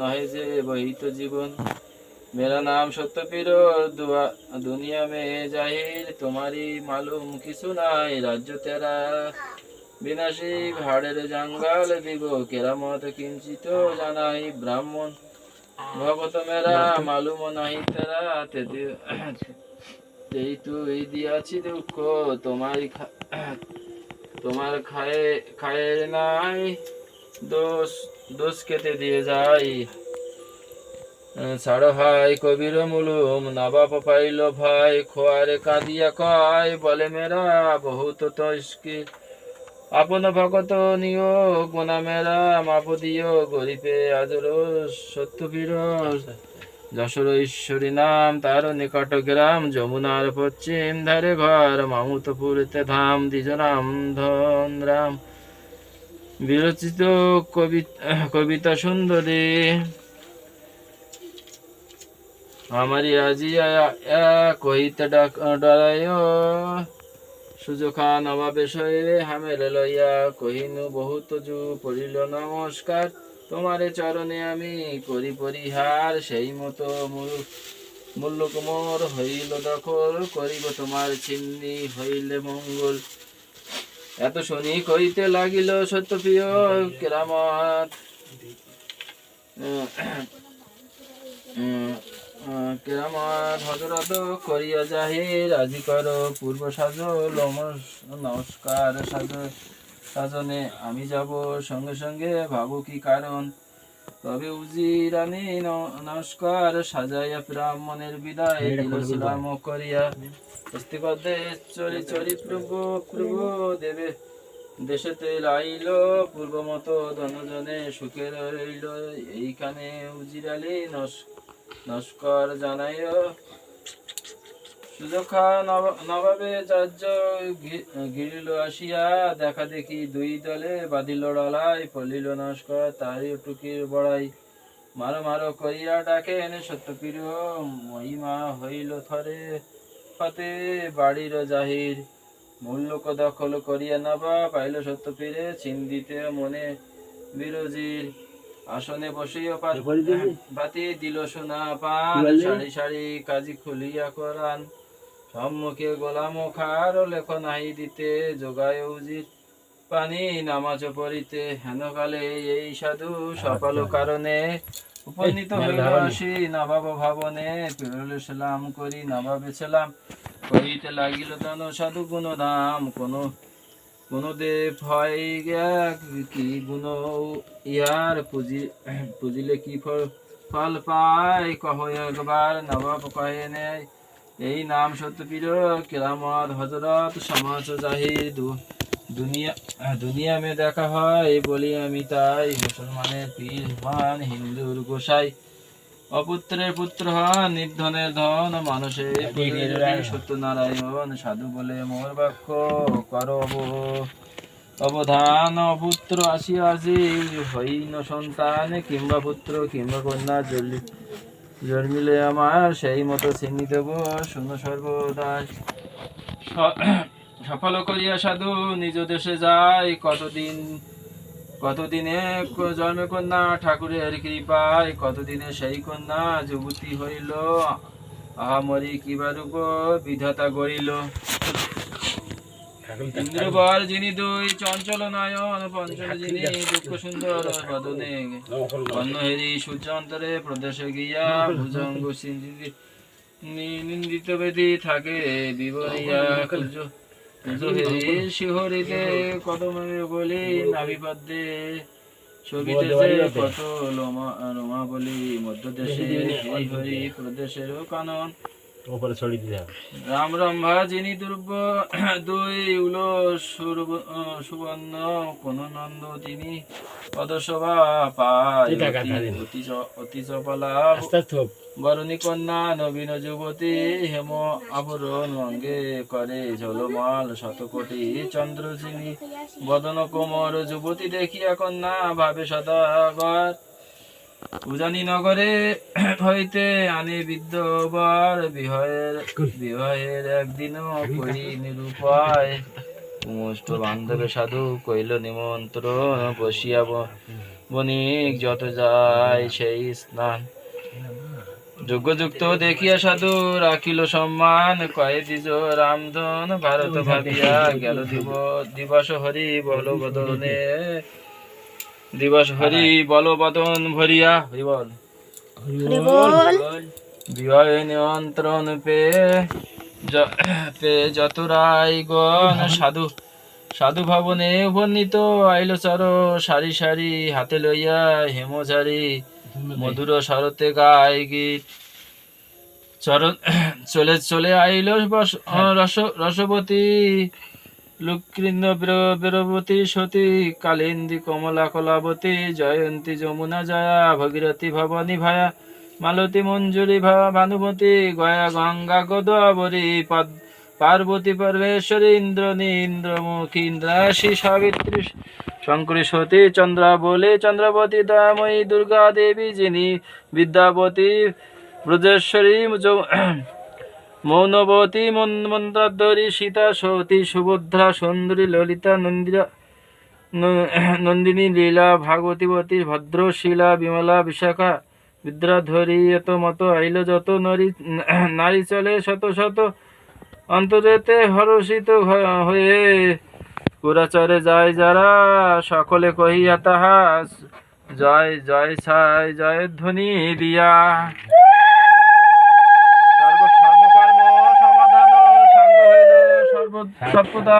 নহে যে বহিত জীবন। মেরা নাম সত্য দুনিয়া মে জাহির তোমারি মালুম কিছু নাই, রাজ্য তেরা। বিনাশী ভাড়ের জঙ্গল দিব, কেরামত কিঞ্চিত জানাই ব্রাহ্মণ। ভগত মেরা মালুম নাহি তেরা তেই তুই দিয়াছি দুঃখ তোমার তোমার খায়ে খায়ে নাই দোষ। দোষ কেটে দিয়ে যাই। ছাড় ভাই, কবির মুলুম, নবাব পাইল ভাই, খোয়ারে কাঁদিয়া কয়, বলে মেরা বহুত তস্কি। আপন ভগত নিও গোনা মেরা মাপ দিও, গরিবে আজর সত্য বীর যশোর ঈশ্বরী নাম, তার নিকট গ্রাম, যমুনার পশ্চিম ধারে ঘর, মামুতপুরতে ধাম দ্বিজ রাম ধন রাম বিরচিত কবিতা সুন্দরী। আমারি আজি কহিতে ডরায় সুযোখা নবাবে শয়ে হামেল লইয়া কহিনু, বহুত জু পড়িল নমস্কার, তোমারে চরণে আমি করি পরিহার। সেই মতো মোর হইল দখল, করিব তোমার চিন্নি হইলে মঙ্গল। এত শুনি কইতে লাগিল সত্যপ্রিয় কেরামত। কেরামত হজরত করিয়া যাহে, রাজি কর, পূর্ব সাজ নমস্কার সাজ সাজনে আমি যাব। সঙ্গে সঙ্গে ভাবো কি কারণ? তবে উজিরানি নমস্কার সাজাইয়া ব্রাহ্মণের বিদায় দিল সালাম করিয়া। হস্তিপদে চরি চরি প্রভু প্রভু দেবে। দেশেতে লাইল পূর্ব মতো ধনজনে সুখে রইল। এইখানে উজিরালি নস্কর জানাইও সুযোখা নবাবে আসিয়া দেখা দেখি দুই দলে বাঁধিল লড়াই নস্কর তারি টুকির বড়াই। মারো মারো করিয়া ডাকে এনে সত্যপীর মহিমা হইল থরে বাড়ির জাহির। মূল্যক দখল করিয়া নবা পাইল সত্যপীরে চিন্দিতে মনে বিরোজির। আসনে বসিয়া বাতি দিল সোনা পান সারি সারি কাজী খুলিয়া করান সম্মুখে গোলাম খার লেখ নাহি দিতে যোগায় উজির পানি নামাজ পড়িতে। হেনকালে এই সাধু সফল কারণে উপনীত হইল আসি নবাব ভবনে পেরল সালাম করি নবাবে ছিলাম কইতে লাগিল তন সাধু গুণ দাম কোন কোন দেব হয় কি গুণ ইয়ার পুজি পুজিলে কি ফল ফল পায়? কহ একবার নবাব কহে নেয় এই নাম সত্যপীর কেরামত হজরত সমাজ জাহির দু- দুনিয়া দুনিয়া মে দেখা হয় বলি আমি তাই মুসলমানের পীর হন হিন্দুর গোসাই। অপুত্রের পুত্র হন নির্ধনের ধন মানুষের সত্যনারায়ণ সাধু বলে মোর বাক্য কর অব- অবধান পুত্র আসিয়া আসি হইন সন্তান কিংবা পুত্র কিংবা কন্যা জলি জন্মিলে আমার সেই মতো চিনি দেব শুনো সর্বদাই। স- সফল করিয়া সাধু, নিজ দেশে যায় কতদিন, কতদিনে জন্মে কন্যা? ঠাকুরের কৃপায় কতদিনে সেই কন্যা? যুবতী হইল, আহামরি কিবার রূপ বিধাতা গড়িল। যিনি দুই, চঞ্চল নয়ন পঞ্চম যিনি দুঃখ সুন্দর বদনে। সূর্য অন্তরে গিয়া ভুজঙ্গ নিন্দিত বেদি থাকে বিবরিয়া শিহরিতে বলি ছবিতেছে কত লোমা রোমা বলি মধ্য দেশে হরি কানন। উপরে ছড়িয়ে দিতে হবে। রাম যিনি দুর্ব দুই উলো সুবর্ণ কোন নন্দ তিনি পায়। অতি- চপলা বরণী কন্যা নবীন যুবতী হেম আবরণ অঙ্গে করে ঝলমাল শতকোটি। চন্দ্র যিনি বদন কোমর যুবতী দেখিয়া কন্যা ভাবে সদাগর। উজানি নগরে হইতে আনে বিদ্যবর বিবাহের বিবাহের একদিনও করি নিরুপায়। কুমষ্ট বান্ধবে সাধু কইল নিমন্ত্রণ বসিয়া ব- বণিক যত যায় সেই স্নান। যোগ্যযুক্ত দেখিয়া সাধু রাখিল সম্মান কয়ে দিজ রামধন ভারত ভাবিয়া গেল দিব দিবস হরি বল বদনে। দিবস হরি বল বদন ভরিয়া। হরি বল। হরি বিবাহ নিয়ন্ত্রণ পে পে যতুরাই গণ সাধু। সাধু ভবনে উপনীত আইল চর সারি সারি হাতে লইয়া হেমঝারি মধুর শরতে গায় গীত। চরণ চলে চলে আইল বস- রস রসবতী। লুকৃন্দ বীরবতী সতী, কালিন্দী কমলা কলাবতী জয়ন্তী যমুনা জয়া, ভগীরথী ভবানী ভায়া, মালতী মঞ্জুরি ভানুমতী, গয়া গঙ্গা গোদাবরী, পদ পার্বতী পরমেশ্বরী ইন্দ্রনী ইন্দ্রমুখী, ইন্দ্রাশী সাবিত্রী, শঙ্করী সতী চন্দ্রা বলে চন্দ্রাবতী দয়াময়ী দুর্গা দেবী, যিনি বিদ্যাবতী, ব্রজেশ্বরী মৌনবতী মন- মন্দারধরী সীতা সতী সুভদ্রা সুন্দরী ললিতা নন্দিরা নন্দিনী লীলা ভাগবতীবতী ভদ্রশীলা বিমলা বিশাখা, বিদ্যাধরী এত মত আইল যত নারী নারী চলে শত শত, অন্তরেতে হরষিত হয়ে কুরাচরে যায় যারা, সকলে কহিয়া তাহা, জয় জয় ছায় জয়, ধ্বনি দিয়া। সর্বদা